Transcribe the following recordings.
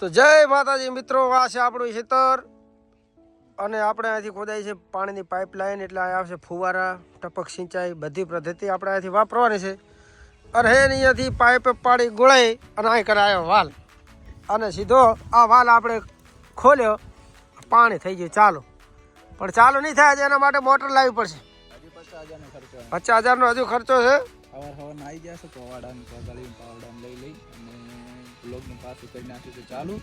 તો જય માતાજી મિત્રો આ છે આપણું ખેતર. અને આપણે અહીંથી ખોદાય છે પાણીની પાઇપલાઇન એટલે અહીંયા આવશે ફુવારા ટપક સિંચાઈ બધી પદ્ધતિ આપણે અહીંથી વાપરવાની છે. અને હે અહીંયાથી પાઇપ પાણી ગોળાઈ અને અહીં કરાયો વાલ. અને સીધો આ વાલ આપણે ખોલ્યો પાણી થઈ ગયું ચાલો. પણ ચાલુ નહીં થાય એના માટે મોટર લાવવી પડશે. પચાસ હજારનો હજુ ખર્ચો છે. બ્લોગનું પાછું કરી નાખ્યું છે ચાલુ.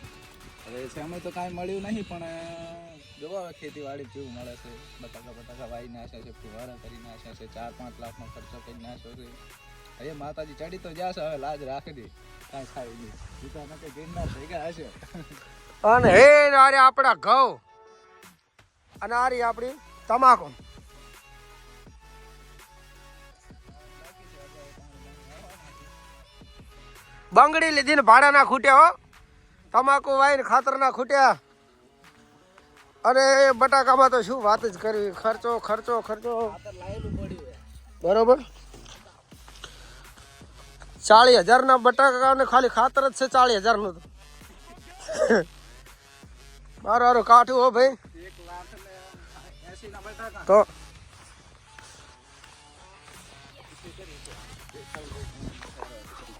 હવે સમય તો કાંઈ મળ્યું નહીં, પણ જોવા ખેતીવાડી જેવું મળે છે. બટાકા બટાકા વાઈ નાખ્યા છે, ફુવારા કરી નાખ્યા છે, ચાર પાંચ લાખનો ખર્ચો કરી નાખ્યો છે. હવે માતાજી ચડી તો જશે, હવે લાજ રાખી દે કાંઈ થાય નહીં. બીજા માટે ગિરનાર થઈ ગયા હશે. અને હે આરે આપણા ઘઉં. અને આરી આપણી તમાકુ. બંગડી લીધી ને ભાડાના ખૂટ્યા હો. તમાકુ વાઈને ખાતરના ખૂટ્યા. અને બટાકામાં તો શું વાત જ કરવી? ખર્ચો ખર્ચો ખર્ચો. બરોબર? ચાલીસ હજારના બટાકા ને ખાલી ખાતર જ છે ચાલીસ હજારનું તો. મારું મારું કાઠું હો ભાઈ. ને તો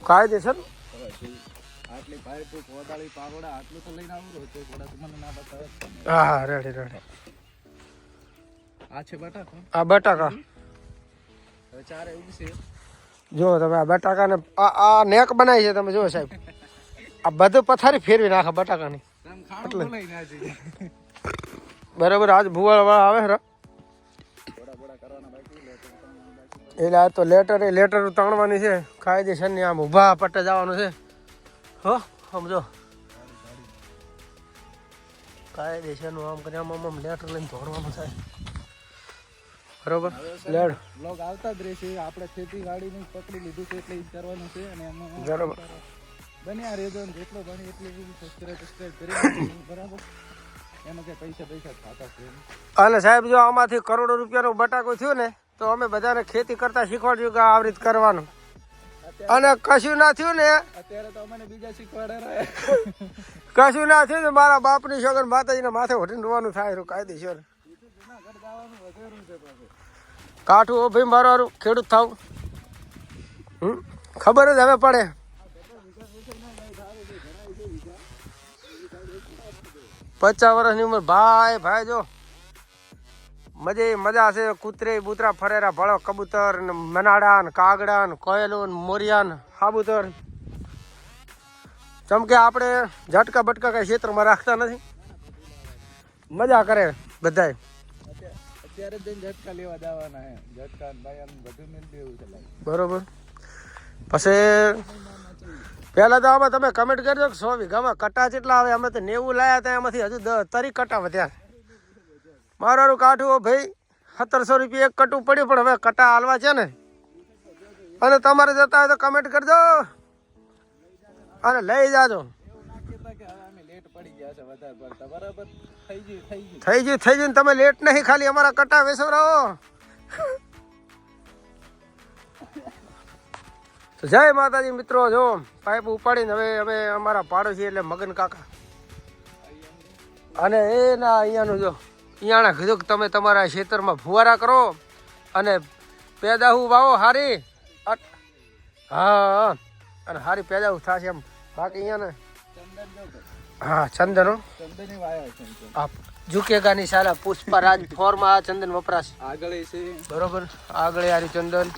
કાયદેસર આટલી પાઇપ કોદાળી પાવડા આટલું તો લઈને આવું તો થોડા તો મને ના બતાવે. હા રેડી રેડી આ છે બટાકા? આ બટાકા. હવે ચારે ઉગશે. જો તમે આ બટાકાને આ આ નેક બનાવી છે તમે જુઓ સાહેબ. આ બધું પથારી ફેરવી નાખે બટાકાની. છે. બરાબર આજ ભુવાળા આવે હરા એટલે આ તો લેટર એ લેટર તાણવાની છે. કાયદેસરની આમ ઊભા પટ્ટે જવાનું છે. હો સમજો. કાયદેસરનું આમ કરી આમ આમ લેટર લઈને ધોરવાનું થાય. બરોબર? લેડ. બ્લોગ આવતા જ રહેશે. આપણે ખેતી વાડીનું પકડી લીધું છે એટલે કરવાનું છે અને એમાં બરોબર. બન્યા રહેજો જેટલો બને એટલું સબસ્ક્રાઇબ સબસ્ક્રાઇબ કરી બરાબર? એમાં કે પૈસા પૈસા ખાતા છે અને સાહેબ જો આમાંથી કરોડો રૂપિયાનો બટાકો થયો ને તો અમે બધાને ખેતી કરતા શીખવાડ્યું કે આવી રીતે કરવાનું. અને કશું ના થયું ને અત્યારે તો અમને બીજા શીખવાડે રહે. કશું ના થયું મારા બાપની છોકર માતાજીના માથે ઉઠીને રોવાનું થાય રહ્યું કાયદેસર. કાઠું ઓ ભાઈ મારો ખેડૂત થાવ? ખબર જ હવે પડે. પચાસ વર્ષની ઉંમર. ભાઈ ભાઈ જો. મજે મજા છે. કૂતરે બૂતરા ફરેરા ભળો કબૂતર ને મનાડા ને કાગડા ને કોયલું ને મોરિયા ને સાબુતર ચમકે આપણે ઝટકા બટકા કઈ ક્ષેત્રમાં રાખતા નથી. મજા કરે બધાય. અત્યારે અત્યારે જઈને ઝટકા લેવા જવાના હે. ઝટકા ને બાયા બધું મિલ દેવું છે બરોબર. પછી પહેલા તો આમાં તમે કમેન્ટ કરજો કે સો વીઘામાં કટા જેટલા આવે અમે તો નેવું લાયા હતા એમાંથી હજુ તરી કટા વધ્યા. મારું કાઠું ભાઈ સત્તરસો રૂપિયા એક કટું પડ્યું પણ હવે કટા હાલવા છે ને. અને તમારે જતા હોય તો કમેન્ટ કરજો અને લઈ જાજો. થઈ ગયું થઈ ગયું તમે લેટ નહીં ખાલી અમારા કટા વેસવરાવો તો જય માતાજી મિત્રો, જો, પાઇપ ઉપાડીને હવે અમે અમારા પાડોશી એટલે મગન કાકા. અને એના અહીંયાનું જો અહીંયાના કીધું કે તમે તમારા ખેતરમાં ફુવારા કરો અને પેદાહુ વાવો હારી. હા. અને હારી પેદાહુ થશે એમ. બાકી અહીંયા ને હા ચંદનો ઝુકેગાની સારા પુષ્પરાજ ફોરમાં આ ચંદન વપરાશ. આગળ છે. બરોબર? આગળ આર્યું ચંદન.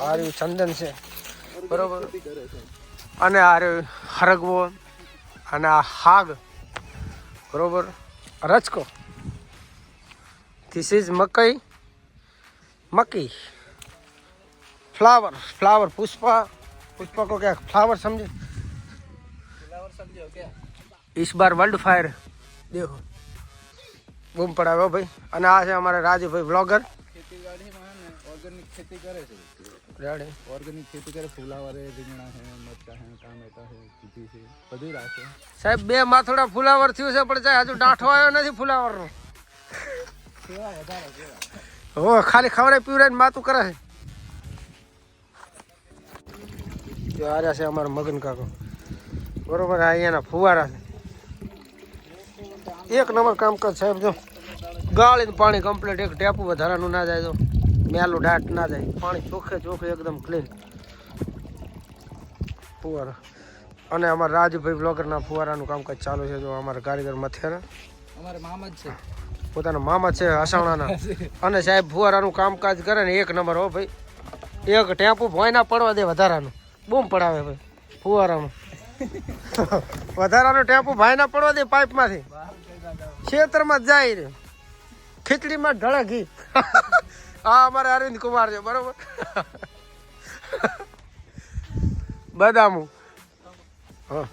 આર્યું ચંદન છે. બરોબર? અને આર્યું હરગવો અને આ હાગ. બરોબર? રચકો ધીસ ઇઝ મકઈ. મકી. ફ્લાવર ફ્લાવર પુષ્પા પુષ્પા કો ક્યાં फ्लावर समझे ફ્લાવર સમજો કે इस बार वर्ल्ड फायर देखो બૂમ પડાવ્યો ભાઈ અને આ છે અમારા રાજુભાઈ બ્લોગર ખેતીવાડીમાં ને ઓર્ગેનિક ખેતી કરે છે રેડી ઓર્ગેનિક ખેતી કરે ફુલાવર હે રીંગણા હે મરચા હે ટામેટા હે ચીટી છે બધું રાખે સાહેબ બે માથોડા ફુલાવર થયું છે પણ ચાય હજુ ડાંઠો આવ્યો નથી ફુલાવરનો સેવા વધારે સેવા હો ખાલી ખવડાય પીવડાય માતું કરે છે જો આર્યા છે અમારા મગન કાકો. બરોબર અહીંયાના ફુવારા છે. એક નંબર કામકાજ સાહેબ જો. ગાળીને પાણી કમ્પ્લીટ એક ટેપુ વધારાનું ના જાય તો મેલું ડાટ ના જાય. પાણી ચોખ્ખે ચોખ્ખે એકદમ ક્લીન ફુવારા. અને અમારા રાજભાઈ બ્લોગરના ફુવારાનું કામકાજ ચાલુ છે જો અમારા કારીગર મથેરા. અમારે મામા જ છે. પોતાના મામા છે હસાણાના અને સાહેબ ફુવારાનું કામકાજ કરે ને એક નંબર હો ભાઈ. એક ટેમ્પુ ભોય ના પડવા દે વધારાનું. બૂમ પડાવે ભાઈ, ફુવારામાં. વધારાનું ભાઈ ના પડવા દે પાઇપમાંથી ખેતરમાં જાય રે. ખીચડીમાં ઢળે ઘી. આ અમારે અરવિંદ કુમાર છે, બરોબર? બદામું. હા.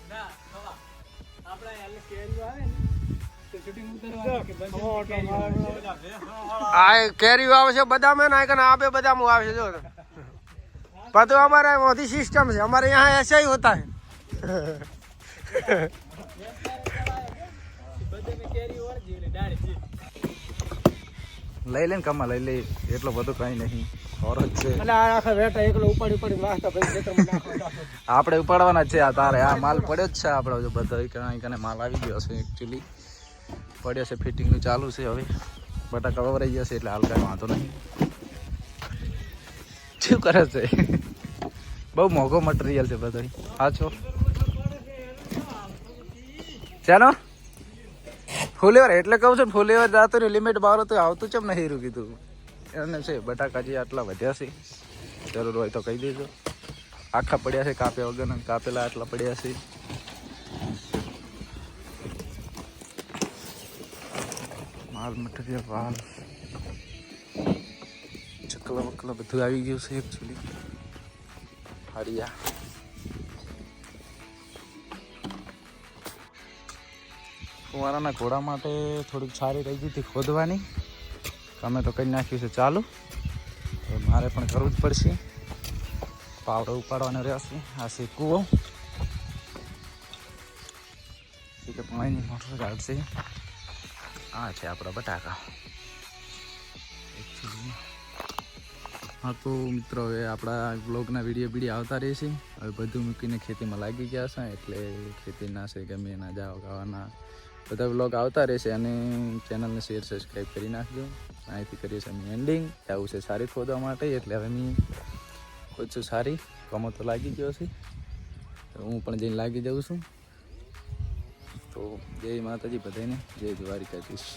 આ કેરીઓ આવે છે બદામ ના? કને આ બે બદામો આવે છે, જો. બધું અમારે મોટી સિસ્ટમ છે हमारे यहाँ ऐसा ही होता है લઈ લે ને કમા લઈ લે એટલો બધો કઈ નહીં ઓર જ છે એટલે આ આખા વેટા એકલો ઉપાડી ઉપાડી નાખતા પછી ખેતરમાં નાખવા આપણે ઉપાડવાના જ છે આ તારે આ માલ પડ્યો જ છે આપણો જો બધો કઈ કને માલ આવી ગયો છે એકચ્યુઅલી પડ્યો છે ફિટિંગનું ચાલુ છે હવે બટાકા વવરાઈ ગયા છે એટલે હાલ કાંઈ વાંધો નહીં શું કરે છે? બહુ મોંઘો મટીરિયલ છે બધો છો? ચાલો ફુલેવર, એટલે કહું છું ફુલેવર જાતો ને લિમિટ બહાર તો આવતું ચમ નહીં હીરું કીધું. એને છે, બટાકા જે આટલા વધ્યા છે. જરૂર હોય તો કહી દેજો. આખા પડ્યા છે, કાપ્યા વગરના કાપેલા આટલા પડ્યા છે. માલ મટીરિયલ વાલ. ચકલા બકલા બધું આવી ગયું છે એકચ્યુઅલી હરિયા કુંવારાના ઘોડા માટે થોડીક સારી રહી ગઈ હતી ખોદવાની. અમે તો કરી નાખ્યું છે ચાલુ. મારે પણ કરવું જ પડશે. પાવડો ઉપાડવાનો રહેશે. આ છે કૂવો. પાણીની મોટર કાઢશે આ છે આપણા બટાકા. હા, તો મિત્રો, હવે આપણા બ્લોગના વીડિયો બીડીયો આવતા રહેશે. હવે બધું મૂકીને ખેતીમાં લાગી ગયા છે, એટલે ખેતીના છે, ગમે એના જાવ ગાવાના બધા બ્લોગ આવતા રહેશે અને ચેનલને શેર સબસ્ક્રાઈબ કરી નાખજો. અહીંથી કરીએ છીએ એન્ડિંગ આવું છે સારી ખોદવા માટે, એટલે હવે મેં ઓછું સારી કમો તો લાગી ગયો છે. તો હું પણ જઈને લાગી જાઉં છું. તો જય માતાજી બધાને. જય દ્વારિકાધીશ.